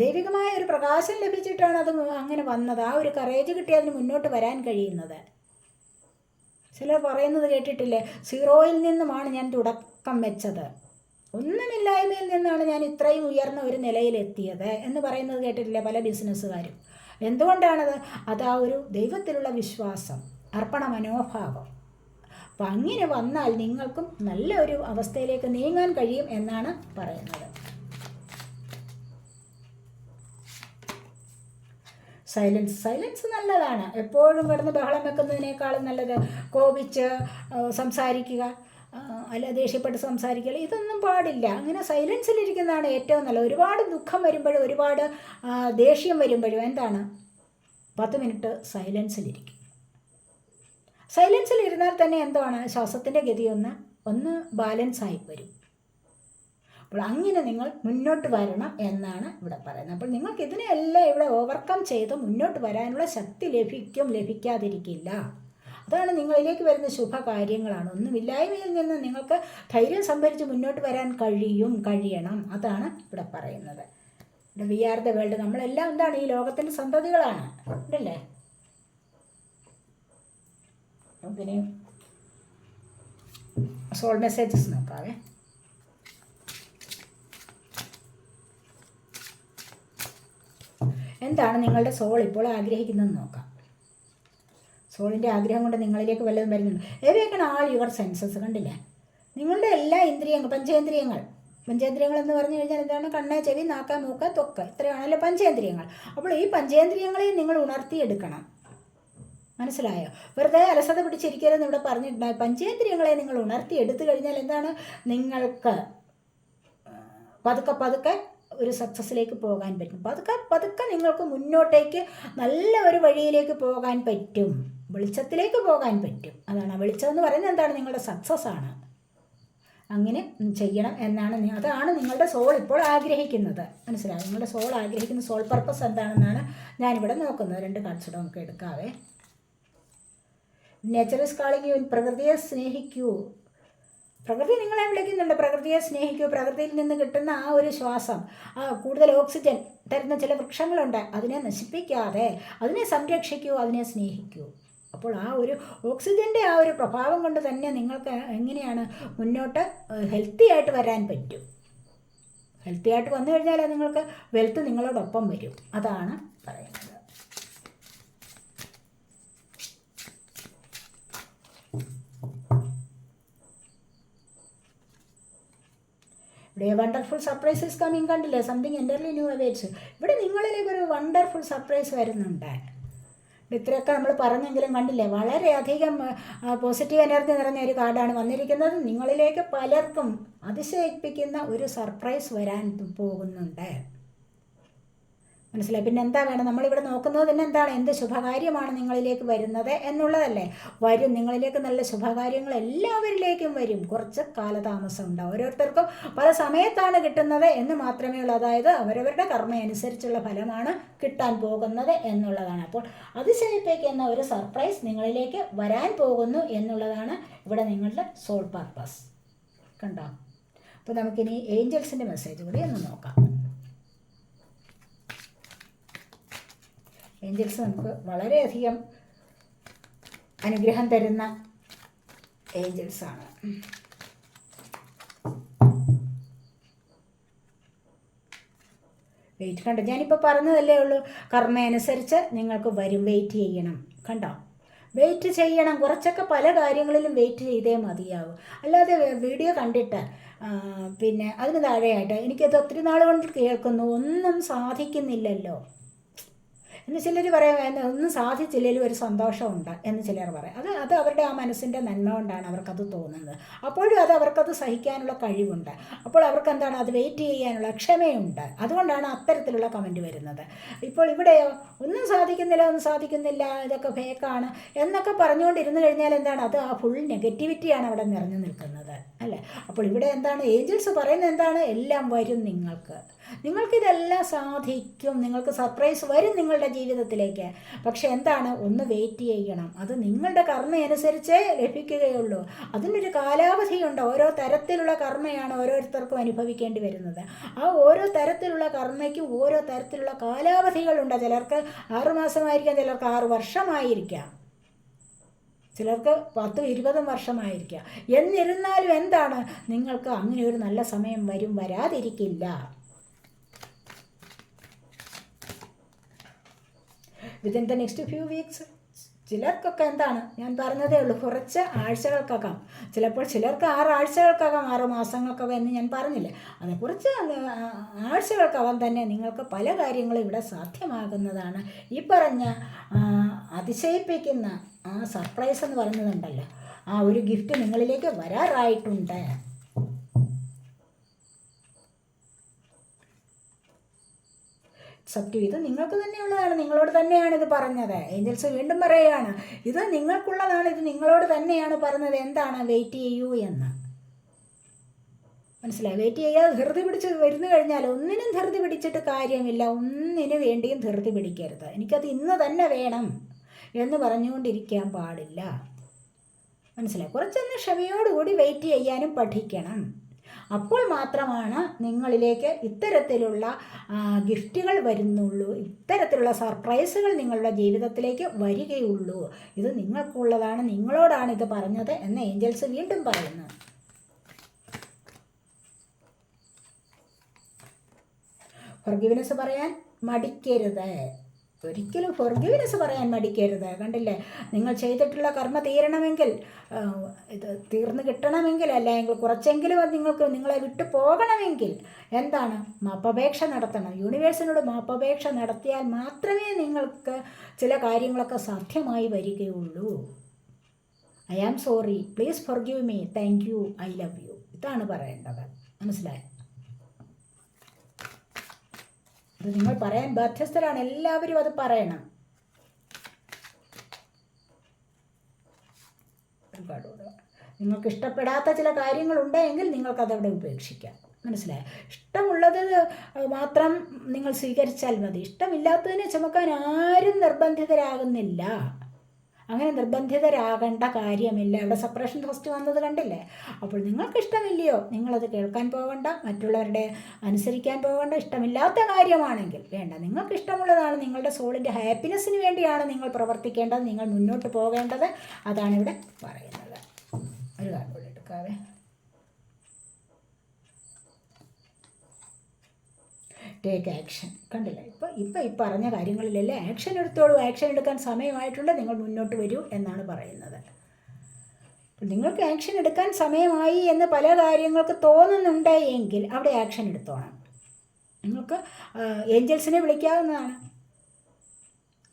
ദൈവികമായ ഒരു പ്രകാശം ലഭിച്ചിട്ടാണ് അത് അങ്ങനെ വന്നത്. ആ ഒരു കറേജ് കിട്ടി അതിന് മുന്നോട്ട് വരാൻ കഴിയുന്നത്. ചിലർ പറയുന്നത് കേട്ടിട്ടില്ലേ? സീറോയിൽ നിന്നുമാണ് ഞാൻ തുടക്കം വെച്ചത്. ഒന്നുമില്ലായ്മയിൽ നിന്നാണ് ഞാൻ ഇത്രയും ഉയർന്ന ഒരു നിലയിലെത്തിയത് എന്ന് പറയുന്നത് കേട്ടിട്ടില്ലേ പല ബിസിനസ്സുകാരും എന്തുകൊണ്ടാണത്? അത് ആ ഒരു ദൈവത്തിലുള്ള വിശ്വാസം അർപ്പണ മനോഭാവം അപ്പം അങ്ങനെ വന്നാൽ നിങ്ങൾക്കും നല്ല ഒരു അവസ്ഥയിലേക്ക് നീങ്ങാൻ കഴിയും എന്നാണ് പറയുന്നത്. സൈലൻസ് സൈലൻസ് നല്ലതാണ്. എപ്പോഴും കിടന്ന് ബഹളം വെക്കുന്നതിനേക്കാളും നല്ലത് കോപിച്ച് സംസാരിക്കുക അല്ല ദേഷ്യപ്പെട്ട് സംസാരിക്കുക. ഇതൊന്നും പാടില്ല. അങ്ങനെ സൈലൻസിലിരിക്കുന്നതാണ് ഏറ്റവും നല്ലത്. ഒരുപാട് ദുഃഖം വരുമ്പോഴും ഒരുപാട് ദേഷ്യം വരുമ്പോഴും എന്താണ്? പത്ത് മിനിറ്റ് സൈലൻസിലിരിക്കും സൈലൻസിലിരുന്നാൽ തന്നെ എന്താണ്? ശ്വാസത്തിന്റെ ഗതി ഒന്ന് ഒന്ന് ബാലൻസ് ആയി വരും. അപ്പോൾ അങ്ങനെ നിങ്ങൾ മുന്നോട്ട് വരണം എന്നാണ് ഇവിടെ പറയുന്നത്. അപ്പോൾ നിങ്ങൾക്ക് ഇതിനെല്ലാം ഇവിടെ ഓവർകം ചെയ്ത് മുന്നോട്ട് വരാനുള്ള ശക്തി ലഭിക്കും ലഭിക്കാതിരിക്കില്ല. അതാണ് നിങ്ങളിലേക്ക് വരുന്ന ശുഭകാര്യങ്ങളാണ്. ഒന്നുമില്ലായ്മയിൽ നിന്ന് നിങ്ങൾക്ക് ധൈര്യം സംഭരിച്ച് മുന്നോട്ട് വരാൻ കഴിയും കഴിയണം. അതാണ് ഇവിടെ പറയുന്നത്. ഇവിടെ വി ആർ ദ വേൾഡ് നമ്മളെല്ലാം എന്താണ്? ഈ ലോകത്തിന്റെ സന്തതികളാണ്. ഉണ്ടല്ലേ? പിന്നെ സോൾ മെസ്സേജസ് നോക്കാവേ. എന്താണ് നിങ്ങളുടെ സോൾ ഇപ്പോൾ ആഗ്രഹിക്കുന്നതെന്ന് നോക്കാം. സോളിന്റെ ആഗ്രഹം കൊണ്ട് നിങ്ങളിലേക്ക് വല്ലതും വരുന്നുണ്ട്. എവിടെയൊക്കെയാണ് ആൾ യുവർ സെൻസസ് കണ്ടില്ലേ? നിങ്ങളുടെ എല്ലാ ഇന്ദ്രിയങ്ങൾ പഞ്ചേന്ദ്രിയങ്ങൾ. പഞ്ചേന്ദ്രിയങ്ങൾ എന്ന് പറഞ്ഞു കഴിഞ്ഞാൽ എന്താണ്? കണ്ണ് ചെവി നാക്ക മൂക്ക തൊക്ക. ഇത്രയാണല്ലോ പഞ്ചേന്ദ്രിയങ്ങൾ. അപ്പോൾ ഈ പഞ്ചേന്ദ്രിയങ്ങളെയും നിങ്ങൾ ഉണർത്തിയെടുക്കണം. മനസ്സിലായോ? വെറുതെ അലസത പിടിച്ചിരിക്കരുതെന്ന് ഇവിടെ പറഞ്ഞിട്ടുണ്ടായി പഞ്ചേന്ദ്രിയങ്ങളെ നിങ്ങൾ ഉണർത്തി എടുത്തു കഴിഞ്ഞാൽ എന്താണ്? നിങ്ങൾക്ക് പതുക്കെ പതുക്കെ ഒരു സക്സസ്സിലേക്ക് പോകാൻ പറ്റും. പതുക്കെ പതുക്കെ നിങ്ങൾക്ക് മുന്നോട്ടേക്ക് നല്ല ഒരു വഴിയിലേക്ക് പോകാൻ പറ്റും. വെളിച്ചത്തിലേക്ക് പോകാൻ പറ്റും. അതാണ് വെളിച്ചം എന്ന് പറയുന്നത് എന്താണ്? നിങ്ങളുടെ സക്സസ് ആണ്. അങ്ങനെ ചെയ്യണം എന്നാണ് അതാണ് നിങ്ങളുടെ സോൾ ഇപ്പോൾ ആഗ്രഹിക്കുന്നത്. മനസ്സിലാവും നിങ്ങളുടെ സോൾ ആഗ്രഹിക്കുന്ന സോൾ പർപ്പസ് എന്താണെന്നാണ് ഞാനിവിടെ നോക്കുന്നത്. രണ്ട് കാർഡ്സ് നമുക്ക് എടുക്കാവേ. നേച്ചർ ഇസ് കാളിങ് യു പ്രകൃതിയെ സ്നേഹിക്കൂ. പ്രകൃതി നിങ്ങളെ വിളിക്കുന്നുണ്ട്. പ്രകൃതിയെ സ്നേഹിക്കൂ. പ്രകൃതിയിൽ നിന്ന് കിട്ടുന്ന ആ ഒരു ശ്വാസം കൂടുതൽ ഓക്സിജൻ തരുന്ന ചില വൃക്ഷങ്ങളുണ്ട്. അതിനെ നശിപ്പിക്കാതെ അതിനെ സംരക്ഷിക്കൂ അതിനെ സ്നേഹിക്കൂ. അപ്പോൾ ആ ഒരു ഓക്സിജന്റെ ആ ഒരു പ്രഭാവം കൊണ്ട് തന്നെ നിങ്ങൾക്ക് എങ്ങനെയാണ് മുന്നോട്ട് ഹെൽത്തി ആയിട്ട് വരാൻ പറ്റും? ഹെൽത്തി ആയിട്ട് വന്നു കഴിഞ്ഞാൽ നിങ്ങൾക്ക് വെൽത്ത് നിങ്ങളോടൊപ്പം വരും. അതാണ് പറയുന്നത്. ഇവിടെ വണ്ടർഫുൾ സർപ്രൈസസ് കമ്മിങ് കണ്ടില്ലേ? സംതിങ് എന്റർലി ന്യൂ അവേറ്റ്സ് ഇവിടെ നിങ്ങളിലേക്ക് ഒരു വണ്ടർഫുൾ സർപ്രൈസ് വരുന്നുണ്ട്. ഇത്രയൊക്കെ നമ്മൾ പറഞ്ഞെങ്കിലും കണ്ടില്ലേ? വളരെയധികം പോസിറ്റീവ് എനർജി നിറഞ്ഞ ഒരു കാർഡാണ് വന്നിരിക്കുന്നത്. നിങ്ങളിലേക്ക് പലർക്കും അതിശയിപ്പിക്കുന്ന ഒരു സർപ്രൈസ് വരാൻ പോകുന്നുണ്ട്. മനസ്സിലായി? പിന്നെ എന്താ വേണം നമ്മളിവിടെ നോക്കുന്നത് തന്നെ എന്താണ്? എന്ത് ശുഭകാര്യമാണ് നിങ്ങളിലേക്ക് വരുന്നത് എന്നുള്ളതല്ലേ? വരും. നിങ്ങളിലേക്ക് നല്ല ശുഭകാര്യങ്ങൾ എല്ലാവരിലേക്കും വരും. കുറച്ച് കാലതാമസം ഉണ്ടാവും ഓരോരുത്തർക്കും പല സമയത്താണ് കിട്ടുന്നത് എന്ന് മാത്രമേ ഉള്ളൂ. അതായത് അവരവരുടെ കർമ്മ അനുസരിച്ചുള്ള ഫലമാണ് കിട്ടാൻ പോകുന്നത് എന്നുള്ളതാണ്. അപ്പോൾ അതിശയിപ്പിക്കുന്ന ഒരു സർപ്രൈസ് നിങ്ങളിലേക്ക് വരാൻ പോകുന്നു എന്നുള്ളതാണ് ഇവിടെ നിങ്ങളുടെ സോൾ പർപ്പസ്. കണ്ടോ? അപ്പോൾ നമുക്കിനി ഏഞ്ചൽസിന്റെ മെസ്സേജ് കൂടി ഒന്ന് നോക്കാം. ഏഞ്ചൽസ് നമുക്ക് വളരെയധികം അനുഗ്രഹം തരുന്ന ഏഞ്ചൽസാണ് വെയിറ്റ് കണ്ടോ? ഞാനിപ്പോൾ പറഞ്ഞതല്ലേ ഉള്ളൂ കർമ്മ അനുസരിച്ച് നിങ്ങൾക്ക് വരും വെയിറ്റ് ചെയ്യണം കണ്ടോ? വെയിറ്റ് ചെയ്യണം കുറച്ചൊക്കെ പല കാര്യങ്ങളിലും വെയിറ്റ് ചെയ്തേ മതിയാവും. അല്ലാതെ വീഡിയോ കണ്ടിട്ട് പിന്നെ അതിന് താഴെയായിട്ട് എനിക്കത് ഒത്തിരി നാൾ കൊണ്ട് കേൾക്കുന്നു ഒന്നും സാധിക്കുന്നില്ലല്ലോ. എന്ന് ചിലർ പറയാം "എന്നെ ഒന്നും സാധിച്ചില്ലെങ്കിലും ഒരു സന്തോഷമുണ്ട് എന്ന് ചിലർ പറയും. അത് അത് അവരുടെ ആ മനസ്സിന്റെ നന്മ കൊണ്ടാണ് അവർക്കത് തോന്നുന്നത്. അപ്പോഴും അത് അവർക്കത് സഹിക്കാനുള്ള കഴിവുണ്ട്. അപ്പോൾ അവർക്ക് എന്താണ് അത് വെയിറ്റ് ചെയ്യാനുള്ള ക്ഷമയുണ്ട്. അതുകൊണ്ടാണ് അത്തരത്തിലുള്ള കമന്റ് വരുന്നത്. ഇപ്പോൾ ഇവിടെയോ ഒന്നും സാധിക്കുന്നില്ല ഒന്നും സാധിക്കുന്നില്ല ഇതൊക്കെ ഫേക്കാണ് എന്നൊക്കെ പറഞ്ഞുകൊണ്ടിരുന്നു കഴിഞ്ഞാൽ എന്താണ് അത് ആ ഫുൾ നെഗറ്റിവിറ്റിയാണ് അവിടെ നിറഞ്ഞു നിൽക്കുന്നത്. അല്ലേ? അപ്പോൾ ഇവിടെ എന്താണ്? ഏഞ്ചൽസ് പറയുന്നത് എന്താണ്? എല്ലാം വരും നിങ്ങൾക്ക്. നിങ്ങൾക്കിതെല്ലാം സാധിക്കും. നിങ്ങൾക്ക് സർപ്രൈസ് വരും നിങ്ങളുടെ ജീവിതത്തിലേക്ക്. പക്ഷെ എന്താണ്? ഒന്ന് വെയിറ്റ് ചെയ്യണം. അത് നിങ്ങളുടെ കർമ്മ അനുസരിച്ചേ ലഭിക്കുകയുള്ളൂ. അതിനൊരു കാലാവധിയുണ്ട്. ഓരോ തരത്തിലുള്ള കർമ്മയാണ് ഓരോരുത്തർക്കും അനുഭവിക്കേണ്ടി വരുന്നത്. ആ ഓരോ തരത്തിലുള്ള കർമ്മയ്ക്കും ഓരോ തരത്തിലുള്ള കാലാവധികളുണ്ട്. ചിലർക്ക് ആറുമാസമായിരിക്കാം ചിലർക്ക് ആറ് വർഷമായിരിക്കാം. ചിലർക്ക് പത്തും ഇരുപതും വർഷമായിരിക്കാം. എന്നിരുന്നാലും എന്താണ്? നിങ്ങൾക്ക് അങ്ങനെ ഒരു നല്ല സമയം വരും വരാതിരിക്കില്ല. Within the next few weeks ചിലർക്കൊക്കെ എന്താണ്? ഞാൻ പറഞ്ഞതേ ഉള്ളൂ കുറച്ച് ആഴ്ചകൾക്കകം. ചിലപ്പോൾ ചിലർക്ക് ആറ് ആഴ്ചകൾക്കകം ആറ് മാസങ്ങൾക്കകം എന്ന് ഞാൻ പറഞ്ഞില്ലേ? അത് കുറച്ച് ആഴ്ചകൾക്കകം തന്നെ നിങ്ങൾക്ക് പല കാര്യങ്ങളും ഇവിടെ സാധ്യമാകുന്നതാണ്. ഈ പറഞ്ഞ അതിശയിപ്പിക്കുന്ന ആ സർപ്രൈസ് എന്ന് പറയുന്നതുണ്ടല്ലോ ആ ഒരു ഗിഫ്റ്റ് നിങ്ങളിലേക്ക് വരാറായിട്ടുണ്ട്. സത്യം ഇത് നിങ്ങൾക്ക് തന്നെയുള്ളതാണ്. നിങ്ങളോട് തന്നെയാണ് ഇത് പറഞ്ഞത്. ഏഞ്ചൽസ് വീണ്ടും പറയുകയാണ് ഇത് നിങ്ങൾക്കുള്ളതാണ് ഇത് നിങ്ങളോട് തന്നെയാണ് പറഞ്ഞത്. എന്താണ് വെയിറ്റ് ചെയ്യൂ എന്ന്. മനസ്സിലായി? വെയിറ്റ് ചെയ്യാതെ ധൃതി പിടിച്ച് വരുന്നു കഴിഞ്ഞാൽ ഒന്നിനും ധൃതി പിടിച്ചിട്ട് കാര്യമില്ല. ഒന്നിനു വേണ്ടിയും ധൃതി പിടിക്കരുത്. എനിക്കത് ഇന്ന് തന്നെ വേണം. എന്ന് പറഞ്ഞുകൊണ്ടിരിക്കാൻ പാടില്ല. മനസ്സിലായി? കുറച്ചൊന്ന് ക്ഷമയോടുകൂടി വെയിറ്റ് ചെയ്യാനും പഠിക്കണം. അപ്പോൾ മാത്രമാണ് നിങ്ങളിലേക്ക് ഇത്തരത്തിലുള്ള ഗിഫ്റ്റുകൾ വരുന്നുള്ളൂ. ഇത്തരത്തിലുള്ള സർപ്രൈസുകൾ നിങ്ങളുടെ ജീവിതത്തിലേക്ക് വരികയുള്ളൂ. ഇത് നിങ്ങൾക്കുള്ളതാണ് നിങ്ങളോടാണ് ഇത് പറഞ്ഞത് എന്ന് ഏഞ്ചൽസ് വീണ്ടും പറയുന്നു. ഫൊർഗിവ്നെസ് പറയാൻ മടിക്കരുത്. ഒരിക്കലും ഫൊർഗിവ്നെസ് പറയാൻ മടിക്കരുത്. കണ്ടില്ലേ? നിങ്ങൾ ചെയ്തിട്ടുള്ള കർമ്മ തീരണമെങ്കിൽ ഇത് തീർന്നു കിട്ടണമെങ്കിൽ അല്ലെങ്കിൽ കുറച്ചെങ്കിലും അത് നിങ്ങൾക്ക് നിങ്ങളെ വിട്ടു പോകണമെങ്കിൽ എന്താണ്? മാപ്പപേക്ഷ നടത്തണം. യൂണിവേഴ്സിനോട് മാപ്പപേക്ഷ നടത്തിയാൽ മാത്രമേ നിങ്ങൾക്ക് ചില കാര്യങ്ങളൊക്കെ സാധ്യമായി വരികയുള്ളൂ. I am sorry please forgive me thank you I love you ഇതാണ് പറയേണ്ടത്. മനസ്സിലായോ? അത് നിങ്ങൾ പറയാൻ ബാധ്യസ്ഥരാണ്. എല്ലാവരും അത് പറയണം. നിങ്ങൾക്ക് ഇഷ്ടപ്പെടാത്ത ചില കാര്യങ്ങളുണ്ടെങ്കിൽ നിങ്ങൾക്കതവിടെ ഉപേക്ഷിക്കാം. മനസ്സിലായോ? ഇഷ്ടമുള്ളത് മാത്രം നിങ്ങൾ സ്വീകരിച്ചാൽ മതി. ഇഷ്ടമില്ലാത്തതിനെ ചുമക്കാൻ ആരും നിർബന്ധിതരാകുന്നില്ല. അങ്ങനെ നിർബന്ധിതരാകേണ്ട കാര്യമില്ല. ഇവിടെ സെപ്പറേഷൻ ഫസ്റ്റ് വന്നത് കണ്ടില്ലേ? അപ്പോൾ നിങ്ങൾക്ക് ഇഷ്ടമില്ലയോ? നിങ്ങളത് കേൾക്കാൻ പോകണ്ട മറ്റുള്ളവരുടെ അനുസരിക്കാൻ പോകണ്ട ഇഷ്ടമില്ലാത്ത കാര്യമാണെങ്കിൽ വേണ്ട. നിങ്ങൾക്ക് ഇഷ്ടമുള്ളതാണ് നിങ്ങളുടെ സോളിന്റെ ഹാപ്പിനെസ്സിന് വേണ്ടിയാണ് നിങ്ങൾ പ്രവർത്തിക്കേണ്ടത് നിങ്ങൾ മുന്നോട്ട് പോകേണ്ടത്. അതാണ് ഇവിടെ പറയുന്നത്. ഒരു കാർഡ് എടുക്കാവേ. ടേക്ക് ആക്ഷൻ കണ്ടില്ല? ഇപ്പോൾ ഇപ്പോൾ ഈ പറഞ്ഞ കാര്യങ്ങളിലെല്ലാം ആക്ഷൻ എടുത്തോളൂ ആക്ഷൻ എടുക്കാൻ സമയമായിട്ടുണ്ട് നിങ്ങൾ മുന്നോട്ട് വരൂ എന്നാണ് പറയുന്നത്. നിങ്ങൾക്ക് ആക്ഷൻ എടുക്കാൻ സമയമായി എന്ന് പല കാര്യങ്ങൾക്ക് തോന്നുന്നുണ്ട് എങ്കിൽ അവിടെ ആക്ഷൻ എടുത്തോണം. നിങ്ങൾക്ക് ഏഞ്ചൽസിനെ വിളിക്കാവുന്നതാണ്.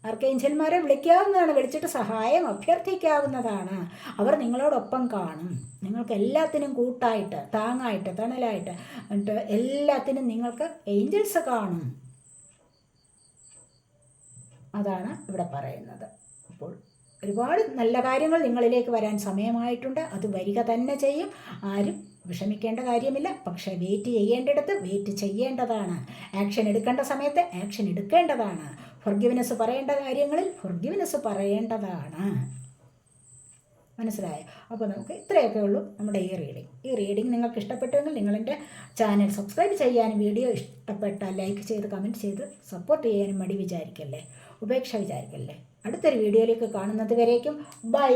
ആർക്കേഞ്ചൽമാരെ വിളിക്കാവുന്നതാണ് വിളിച്ചിട്ട് സഹായം അഭ്യർത്ഥിക്കാവുന്നതാണ്. അവർ നിങ്ങളോടൊപ്പം കാണും. നിങ്ങൾക്ക് എല്ലാത്തിനും കൂട്ടായിട്ട് താങ്ങായിട്ട് തണലായിട്ട് എന്നിട്ട് എല്ലാത്തിനും നിങ്ങൾക്ക് ഏഞ്ചൽസ് കാണും. അതാണ് ഇവിടെ പറയുന്നത്. അപ്പോൾ ഒരുപാട് നല്ല കാര്യങ്ങൾ നിങ്ങളിലേക്ക് വരാൻ സമയമായിട്ടുണ്ട്. അത് വരിക തന്നെ ചെയ്യും. ആരും വിഷമിക്കേണ്ട കാര്യമില്ല. പക്ഷേ വെയിറ്റ് ചെയ്യേണ്ടിടത്ത് വെയിറ്റ് ചെയ്യേണ്ടതാണ്. ആക്ഷൻ എടുക്കേണ്ട സമയത്ത് ആക്ഷൻ എടുക്കേണ്ടതാണ്. ഫൊർഗിവ്നെസ് പറയേണ്ട കാര്യങ്ങളിൽ ഫൊർഗിവ്നെസ് പറയേണ്ടതാണ്. മനസ്സിലായോ? അപ്പോൾ നമുക്ക് ഇത്രയൊക്കെ ഉള്ളൂ നമ്മുടെ ഈ റീഡിങ് ഈ റീഡിങ് നിങ്ങൾക്ക് ഇഷ്ടപ്പെട്ടെങ്കിൽ നിങ്ങളെന്റെ ചാനൽ സബ്സ്ക്രൈബ് ചെയ്യാനും വീഡിയോ ഇഷ്ടപ്പെട്ടാൽ ലൈക്ക് ചെയ്ത് കമന്റ് ചെയ്ത് സപ്പോർട്ട് ചെയ്യാനും മടി വിചാരിക്കല്ലേ? ഉപേക്ഷ വിചാരിക്കല്ലേ? അടുത്തൊരു വീഡിയോയിലേക്ക് കാണുന്നത് വരേക്കും. ബൈ